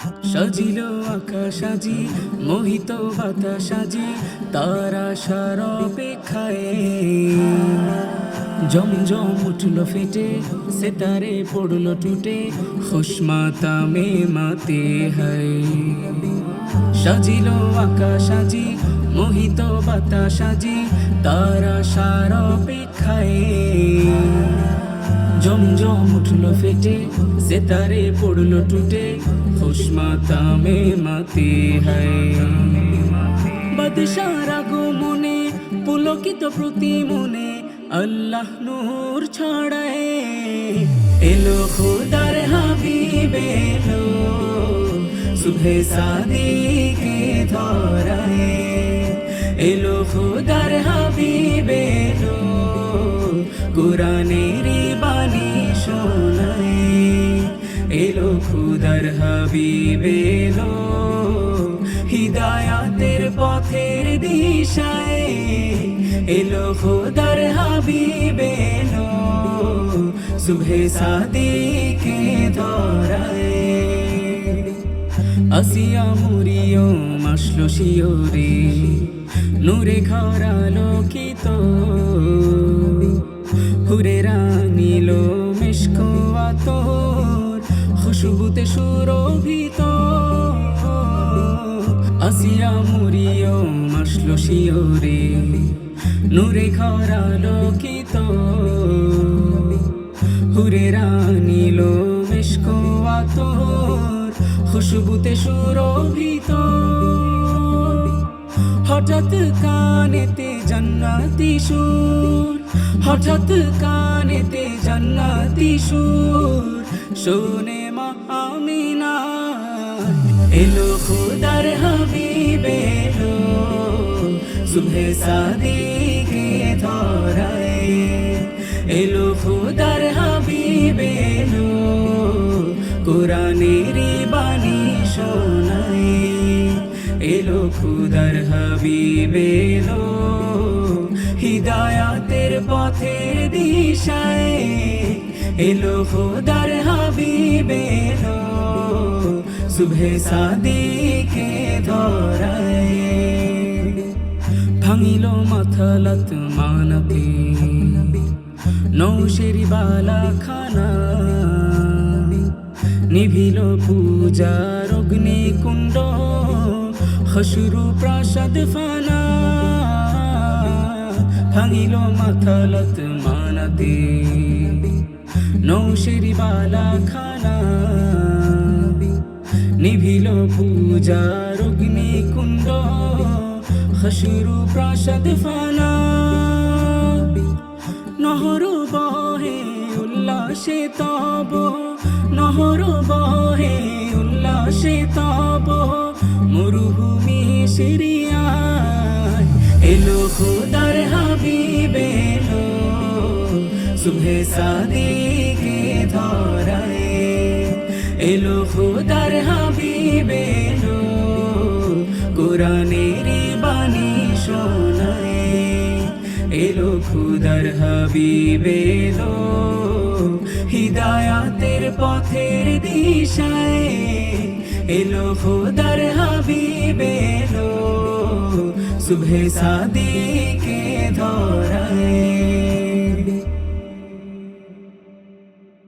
সাজিল আকাশ আজি মোহিত বাতাস আজি তারা সার অপেক্ষায় জমজম উঠল ফেটে, সেতারে পড়ল টুটে খুশমাতা মে মাতে হায়। সাজিল আকাশ আজি মোহিত বাতাস আজি তারা সার অপেক্ষায় জমজম উঠল ফেটে সেতারে পড়ল টুটে খুশমাতা মে মাতে হায়। বাদশারা গো মনে পুলকিত প্রতি মনে আল্লাহ নূর ছড়ায়। এলো খোদার হাবিব সুবহে সাদিকে ধরায়। এলো খোদার হাবিব এলো, কোরআনের বাণী শোনায় এলো খুদার হাবিব এলো। হিদায়াতের পথের দিশায় এলো খোদার হাবিব এলো। সুবহে সাদিকে ধরায় আসিয়া মুরিও মাসলো শিওরে নূরে ঘরা লোকিত হুরে রানিল মিশকো আতর, খুশবুতে সুরভিত। আসিয়া মুরিও মাসলো শিওরে নূরে ঘরা লোকিত হুরে রানিল মিশকো আতর, খুশবুতে সুরভিত। হঠাৎ কানেতে জান্নাতি সুর হঠাৎ কানেতে জান্নাতি সুর, শোনে মা আমিনা। এলো খুদার হাবিব সুবহে সাদিকে ধরায়। এলো খুদার হাবিব এলো কোরআনের বাণী শোনায়। এলো খুদার হাবিব এলো হিদায়াতের পথের দিশায় এলো খুদার হাবিব সুবহে সাদিকে ধরায়। ভাঙিল মাথালাত মানতে, নৌশেরি বালা খানা নিভিল পূজার অগ্নিকুণ্ড, হসুরু প্রাসাদ ফানা। ভাঙিল মাথালত মানাতে। নৌশেরি বালা খানা নিভিল পূজা পূজার অগ্নিকুণ্ড হসুরু প্রাসাদ ফানা। নহর বহে উল্লাসে তব, নহর বহে উল্লাসে তব, মরুভূমি সিরিয়ায় এলো হাবিব সুবহে সাদিকে ধরায় এলো খুদার হাবিব কোরআনের বাণী শোনায় এলো খুদার হাবিব হিদায়াতের পথের দিশায় এলো খুদার হাবিব সুবহে সাদিকে ধরায়